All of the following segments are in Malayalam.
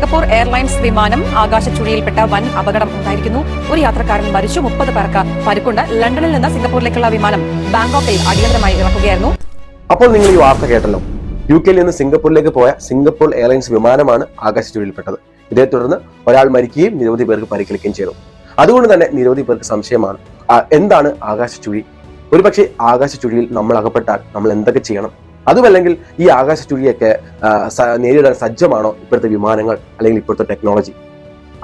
സിംഗപ്പൂർ എയർലൈൻസ് വിമാനം ആകാശച്ചുഴിയിൽപ്പെട്ട വൻ അപകടം ഉണ്ടായിരിക്കുന്നു. ഒരു യാത്രക്കാരൻ മരിച്ചു. മുപ്പത് പേർക്ക് പരുക്കുണ്ട്. ലണ്ടനിൽ നിന്ന് സിംഗപ്പൂരിലേക്കുള്ള വിമാനം ബാങ്കോക്കിൽ അടിയന്തരമായി ഇറക്കുകയായിരുന്നു. അപ്പോൾ നിങ്ങൾ ഈ വാർത്ത കേട്ടല്ലോ. യു കെയിൽ നിന്ന് സിംഗപ്പൂരിലേക്ക് പോയ സിംഗപ്പൂർ എയർലൈൻസ് വിമാനമാണ് ആകാശച്ചുഴിയിൽപ്പെട്ടത്. ഇതേ തുടർന്ന് ഒരാൾ മരിക്കുകയും നിരവധി പേർക്ക് പരിക്കേൽക്കുകയും ചെയ്തു. അതുകൊണ്ട് തന്നെ നിരവധി പേർക്ക് സംശയമാണ്. എന്താണ് ആകാശച്ചുഴി? ഒരുപക്ഷെ ആകാശച്ചുഴിയിൽ നമ്മൾ അകപ്പെട്ടാൽ നമ്മൾ എന്തൊക്കെ ചെയ്യണം? അതുമല്ലെങ്കിൽ ഈ ആകാശച്ചുഴിയൊക്കെ ചുഴിയൊക്കെ നേരിടാൻ സജ്ജമാണോ ഇപ്പോഴത്തെ വിമാനങ്ങൾ അല്ലെങ്കിൽ ഇപ്പോഴത്തെ ടെക്നോളജി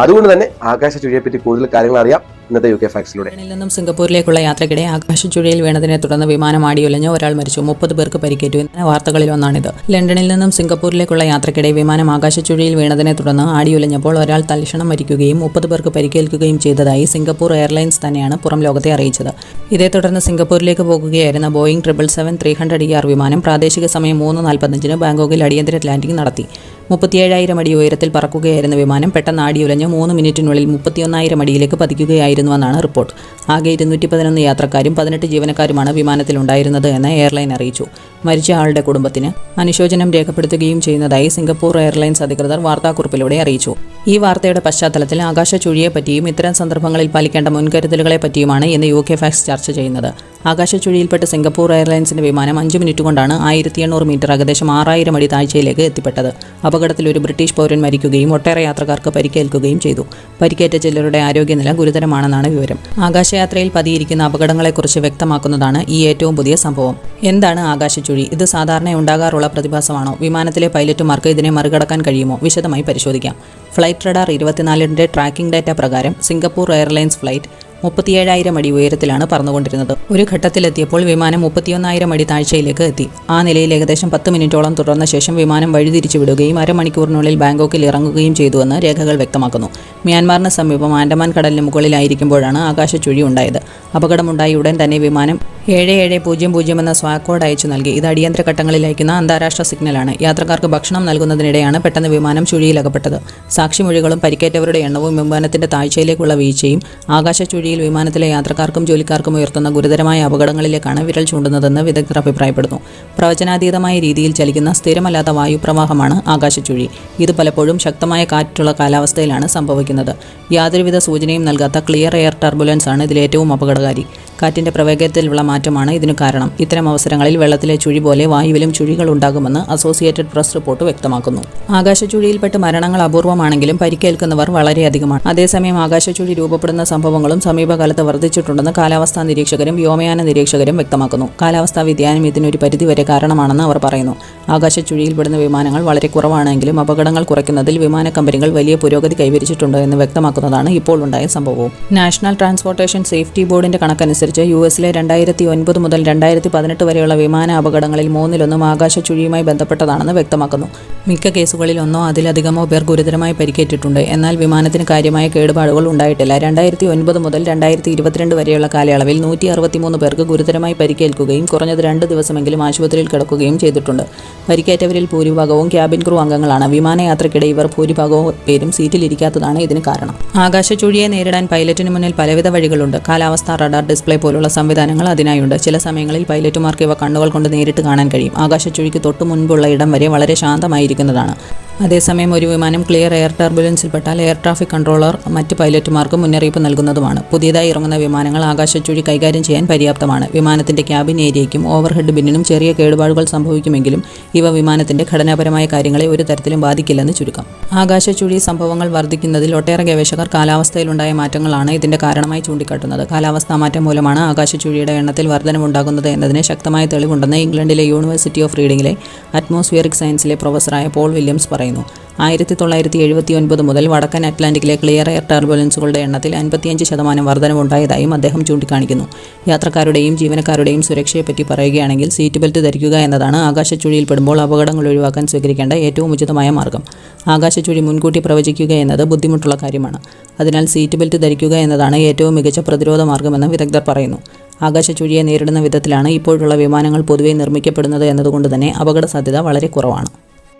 അതുകൊണ്ട് തന്നെ ആകാശ പറ്റി കൂടുതൽ കാര്യങ്ങൾ അറിയാം. ഇന്നത്തെ യു കെ ഫാക്സിലൂടെ നിന്നും സിംഗപ്പൂരിലേക്കുള്ള യാത്രക്കിടെ ആകാശചുഴിയിൽ വീണതിനെ തുടർന്ന് വിമാനം ആടിയൊലഞ്ഞ് ഒരാൾ മരിച്ചു. മുപ്പത് പേർക്ക് പരിക്കേറ്റു. എന്ന വാർത്തകളിൽ ഒന്നാണിത്. ലണ്ടനിൽ നിന്നും സിംഗപ്പൂരിലേക്കുള്ള യാത്രക്കിടെ വിമാനം ആകാശചുഴിയിൽ വീണതിനെ തുടർന്ന് ആടിയൊലഞ്ഞപ്പോൾ ഒരാൾ തൽക്ഷണം മരിക്കുകയും മുപ്പത് പേർക്ക് പരിക്കേൽക്കുകയും ചെയ്തതായി സിംഗപ്പൂർ എയർലൈൻസ് തന്നെയാണ് പുറം ലോകത്തെ അറിയിച്ചത്. ഇതേ തുടർന്ന് സിംഗപ്പൂരിലേക്ക് പോകുകയായിരുന്ന Boeing triple seven three hundred E R വിമാനം പ്രാദേശിക സമയം മൂന്ന് നാൽപ്പത്തഞ്ചിന് ബാങ്കോക്കിൽ അടിയന്തര ലാൻഡിംഗ് നടത്തി. മുപ്പത്തിയേഴായിരം അടി ഉയരത്തിൽ പറക്കുകയായിരുന്ന വിമാനം പെട്ടെന്ന് ആടിയുലഞ്ഞ് മൂന്ന് മിനിറ്റിനുള്ളിൽ മുപ്പത്തിയൊന്നായിരം അടിയിലേക്ക് പതിക്കുകയായിരുന്നുവെന്നാണ് റിപ്പോർട്ട്. ആകെ ഇരുന്നൂറ്റി പതിനൊന്ന് യാത്രക്കാരും പതിനെട്ട് ജീവനക്കാരുമാണ് വിമാനത്തിലുണ്ടായിരുന്നത് എന്ന് എയർലൈൻ അറിയിച്ചു. മരിച്ച ആളുടെ കുടുംബത്തിന് അനുശോചനം രേഖപ്പെടുത്തുകയും ചെയ്യുന്നതായി സിംഗപ്പൂർ എയർലൈൻസ് അധികൃതർ വാർത്താക്കുറിപ്പിലൂടെ അറിയിച്ചു. ഈ വാർത്തയുടെ പശ്ചാത്തലത്തിൽ ആകാശ ചുഴിയെപ്പറ്റിയും ഇത്തരം സന്ദർഭങ്ങളിൽ പാലിക്കേണ്ട മുൻകരുതലുകളെ പറ്റിയുമാണ് ഇന്ന് യു കെ ഫാക്സ് ചർച്ച ചെയ്യുന്നത്. ആകാശ ചുഴിയിൽപ്പെട്ട് സിംഗപ്പൂർ എയർലൈൻസിന്റെ വിമാനം അഞ്ച് മിനിറ്റ് കൊണ്ടാണ് ആയിരത്തി എണ്ണൂറ് മീറ്റർ ഏകദേശം ആറായിരം അടി താഴ്ചയിലേക്ക് എത്തിപ്പെട്ടത്. അപകടത്തിൽ ഒരു ബ്രിട്ടീഷ് പൗരൻ മരിക്കുകയും ഒട്ടേറെ യാത്രക്കാർക്ക് പരിക്കേൽക്കുകയും ചെയ്തു. പരിക്കേറ്റ ചിലരുടെ ആരോഗ്യനില ഗുരുതരമാണെന്നാണ് വിവരം. ആകാശയാത്രയിൽ പതിയിരിക്കുന്ന അപകടങ്ങളെക്കുറിച്ച് വ്യക്തമാക്കുന്നതാണ് ഈ ഏറ്റവും പുതിയ സംഭവം. എന്താണ് ആകാശച്ചുഴി ഇത് സാധാരണ ഉണ്ടാകാറുള്ള പ്രതിഭാസമാണോ? വിമാനത്തിലെ പൈലറ്റുമാർക്ക് ഇതിനെ മറികടക്കാൻ കഴിയുമോ? വിശദമായി പരിശോധിക്കാം. ഫ്ലൈറ്റ് റഡാർ ഇരുപത്തിനാലിന്റെ ട്രാക്കിംഗ് ഡാറ്റ പ്രകാരം സിംഗപ്പൂർ എയർലൈൻസ് ഫ്ലൈറ്റ് മുപ്പത്തിയേഴായിരം അടി ഉയരത്തിലാണ് പറന്നുകൊണ്ടിരുന്നത്. ഒരു ഘട്ടത്തിലെത്തിയപ്പോൾ വിമാനം മുപ്പത്തിയൊന്നായിരം അടി താഴ്ചയിലേക്ക് എത്തി. ആ നിലയിൽ ഏകദേശം പത്ത് മിനിറ്റോളം തുടർന്ന ശേഷം വിമാനം വഴിതിരിച്ചു വിടുകയും അരമണിക്കൂറിനുള്ളിൽ ബാങ്കോക്കിൽ ഇറങ്ങുകയും ചെയ്തുവെന്ന് രേഖകൾ വ്യക്തമാക്കുന്നു. മ്യാൻമാറിന് സമീപം ആൻഡമാൻ കടലിന് മുകളിലായിരിക്കുമ്പോഴാണ് ആകാശച്ചുഴി ഉണ്ടായത്. അപകടമുണ്ടായ ഉടൻ തന്നെ വിമാനം ഏഴ് ഏഴ് പൂജ്യം പൂജ്യം എന്ന സ്വാക്കോഡ് അയച്ചു നൽകി. ഇത് അടിയന്തര ഘട്ടങ്ങളിൽ അയക്കുന്ന അന്താരാഷ്ട്ര സിഗ്നലാണ്. യാത്രക്കാർക്ക് ഭക്ഷണം നൽകുന്നതിനിടെയാണ് പെട്ടെന്ന് വിമാനം ചുഴിയിലകപ്പെട്ടത്. സാക്ഷിമൊഴികളും പരിക്കേറ്റവരുടെ എണ്ണവും വിമാനത്തിന്റെ താഴ്ചയിലേക്കുള്ള വീഴ്ചയും ആകാശച്ചുഴിയിൽ വിമാനത്തിലെ യാത്രക്കാർക്കും ജോലിക്കാർക്കും ഉയർത്തുന്ന ഗുരുതരമായ അപകടങ്ങളിലേക്കാണ് വിരൽ ചൂണ്ടുന്നതെന്ന് വിദഗ്ധർ അഭിപ്രായപ്പെടുന്നു. പ്രവചനാതീതമായ രീതിയിൽ ചലിക്കുന്ന സ്ഥിരമല്ലാത്ത വായുപ്രവാഹമാണ് ആകാശച്ചുഴി. ഇത് പലപ്പോഴും ശക്തമായ കാറ്റുള്ള കാലാവസ്ഥയിലാണ് സംഭവിക്കുന്നത്. യാതൊരുവിധ സൂചനയും നൽകാത്ത ക്ലിയർ എയർ ടർബുലൻസ് ആണ് ഇതിൽ ഏറ്റവും അപകടകാരി. കാറ്റിന്റെ പ്രവേഗത്തിലുള്ള മാറ്റമാണ് ഇതിനു കാരണം. ഇത്തരം അവസരങ്ങളിൽ വെള്ളത്തിലെ ചുഴി പോലെ വായുവിലും ചുഴികൾ ഉണ്ടാകുമെന്ന് അസോസിയേറ്റഡ് പ്രസ് റിപ്പോർട്ട് വ്യക്തമാക്കുന്നു. ആകാശചുഴിയിൽപ്പെട്ട് മരണങ്ങൾ അപൂർവമാണെങ്കിലും പരിക്കേൽക്കുന്നവർ വളരെയധികമാണ്. അതേസമയം ആകാശച്ചുഴി രൂപപ്പെടുന്ന സംഭവങ്ങളും സമീപകാലത്ത് വർദ്ധിച്ചിട്ടുണ്ടെന്ന് കാലാവസ്ഥാ നിരീക്ഷകരും വ്യോമയാന നിരീക്ഷകരും വ്യക്തമാക്കുന്നു. കാലാവസ്ഥാ വ്യതിയാനം ഇതിനൊരു പരിധിവരെ കാരണമാണെന്ന് അവർ പറയുന്നു. ആകാശചുഴിയിൽപ്പെടുന്ന വിമാനങ്ങൾ വളരെ കുറവാണെങ്കിലും അപകടങ്ങൾ കുറയ്ക്കുന്നതിൽ വിമാന കമ്പനികൾ വലിയ പുരോഗതി കൈവരിച്ചിട്ടുണ്ട് എന്ന് വ്യക്തമാക്കുന്നതാണ് ഇപ്പോൾ ഉണ്ടായ സംഭവവും. നാഷണൽ ട്രാൻസ്പോർട്ടേഷൻ സേഫ്റ്റി ബോർഡിന്റെ കണക്കനുസരിച്ച് യു എസിലെ രണ്ടായിരത്തി ഒൻപത് മുതൽ രണ്ടായിരത്തി പതിനെട്ട് വരെയുള്ള വിമാന അപകടങ്ങളിൽ മൂന്നിലൊന്നും ആകാശ ചുഴിയുമായി ബന്ധപ്പെട്ടതാണെന്ന് വ്യക്തമാക്കുന്നു. മിക്ക കേസുകളിൽ ഒന്നോ അതിലധികമോ പേർ ഗുരുതരമായി പരിക്കേറ്റിട്ടുണ്ട്. എന്നാൽ വിമാനത്തിന് കാര്യമായ കേടുപാടുകൾ ഉണ്ടായിട്ടില്ല. രണ്ടായിരത്തി ഒൻപത് മുതൽ രണ്ടായിരത്തി ഇരുപത്തിരണ്ട് വരെയുള്ള കാലയളവിൽ നൂറ്റി അറുപത്തിമൂന്ന് പേർക്ക് ഗുരുതരമായി പരിക്കേൽക്കുകയും കുറഞ്ഞത് രണ്ട് ദിവസമെങ്കിലും ആശുപത്രിയിൽ കിടക്കുകയും ചെയ്തിട്ടുണ്ട്. പരിക്കേറ്റവരിൽ ഭൂരിഭാഗവും ക്യാബിൻ ക്രൂ അംഗങ്ങളാണ്. വിമാനയാത്രയ്ക്കിടെ ഇവർ ഭൂരിഭാഗവും പേരും സീറ്റിലിരിക്കാത്തതാണ് ഇതിന് കാരണം. ആകാശ ചുഴിയെ നേരിടാൻ പൈലറ്റിന് മുന്നിൽ പലവിധ വഴികളുണ്ട്. കാലാവസ്ഥ റഡാർ ഡിസ്പ്ലേ പോലുള്ള സംവിധാനങ്ങൾ അതിനായുണ്ട്. ചില സമയങ്ങളിൽ പൈലറ്റുമാർക്ക് ഇവ കണ്ണുകൾ കൊണ്ട് നേരിട്ട് കാണാൻ കഴിയും. ആകാശച്ചുഴിക്ക് തൊട്ടു മുൻപുള്ള ഇടം വരെ വളരെ ശാന്തമായിരിക്കുന്നതാണ്. അതേസമയം ഒരു വിമാനം ക്ലിയർ എയർ ടർബുലൻസിൽപ്പെട്ടാൽ എയർ ട്രാഫിക് കൺട്രോളർ മറ്റ് പൈലറ്റുമാർക്ക് മുന്നറിയിപ്പ് നൽകുന്നതുമാണ്. പുതിയതായി ഇറങ്ങുന്ന വിമാനങ്ങൾ ആകാശച്ചുഴി കൈകാര്യം ചെയ്യാൻ പര്യാപ്തമാണ്. വിമാനത്തിന്റെ ക്യാബിൻ ഏരിയയ്ക്കും ഓവർഹെഡ് ബിന്നിനും ചെറിയ കേടുപാടുകൾ സംഭവിക്കുമെങ്കിലും ഇവ വിമാനത്തിന്റെ ഘടനാപരമായ കാര്യങ്ങളെ ഒരു തരത്തിലും ബാധിക്കില്ലെന്ന് ചുരുക്കം. ആകാശച്ചുഴി സംഭവങ്ങൾ വർദ്ധിക്കുന്നതിൽ ഒട്ടേറെ ഗവേഷകർ കാലാവസ്ഥയിലുണ്ടായ മാറ്റങ്ങളാണ് ഇതിന്റെ കാരണമായി ചൂണ്ടിക്കാട്ടുന്നത്. കാലാവസ്ഥാ മാറ്റം മൂലമാണ് ആകാശച്ചുഴിയുടെ എണ്ണത്തിൽ വർധനമുണ്ടാകുന്നത് എന്നതിന് ശക്തമായ തെളിവുണ്ടെന്ന് ഇംഗ്ലണ്ടിലെ യൂണിവേഴ്സിറ്റി ഓഫ് റീഡിംഗിലെ അറ്റ്മോസ്ഫിയറിക് സയൻസിലെ പ്രൊഫസറായ പോൾ വില്യംസ് പറയുന്നു. ആയിരത്തി തൊള്ളായിരത്തി എഴുപത്തി ഒൻപത് മുതൽ വടക്കൻ അറ്റ്ലാന്റിക്കിലെ ക്ലിയർ എയർ ടർബുലൻസുകളുടെ എണ്ണത്തിൽ അൻപത്തിയഞ്ച് ശതമാനം വർധനവുണ്ടായതായും അദ്ദേഹം ചൂണ്ടിക്കാണിക്കുന്നു. യാത്രക്കാരുടെയും ജീവനക്കാരുടെയും സുരക്ഷയെപ്പറ്റി പറയുകയാണെങ്കിൽ സീറ്റ് ബെൽറ്റ് ധരിക്കുക എന്നതാണ് ആകാശച്ചുഴിയിൽപ്പെടുമ്പോൾ അപകടങ്ങൾ ഒഴിവാക്കാൻ സ്വീകരിക്കേണ്ട ഏറ്റവും ഉചിതമായ മാർഗം. ആകാശച്ചുഴി മുൻകൂട്ടി പ്രവചിക്കുക എന്നത് ബുദ്ധിമുട്ടുള്ള കാര്യമാണ്. അതിനാൽ സീറ്റ് ബെൽറ്റ് ധരിക്കുക എന്നതാണ് ഏറ്റവും മികച്ച പ്രതിരോധ മാർഗമെന്ന് വിദഗ്ധർ പറയുന്നു. ആകാശച്ചുഴിയെ നേരിടുന്ന വിധത്തിലാണ് ഇപ്പോഴുള്ള വിമാനങ്ങൾ പൊതുവെ നിർമ്മിക്കപ്പെടുന്നത് എന്നതുകൊണ്ട് തന്നെ അപകട സാധ്യത വളരെ കുറവാണ്.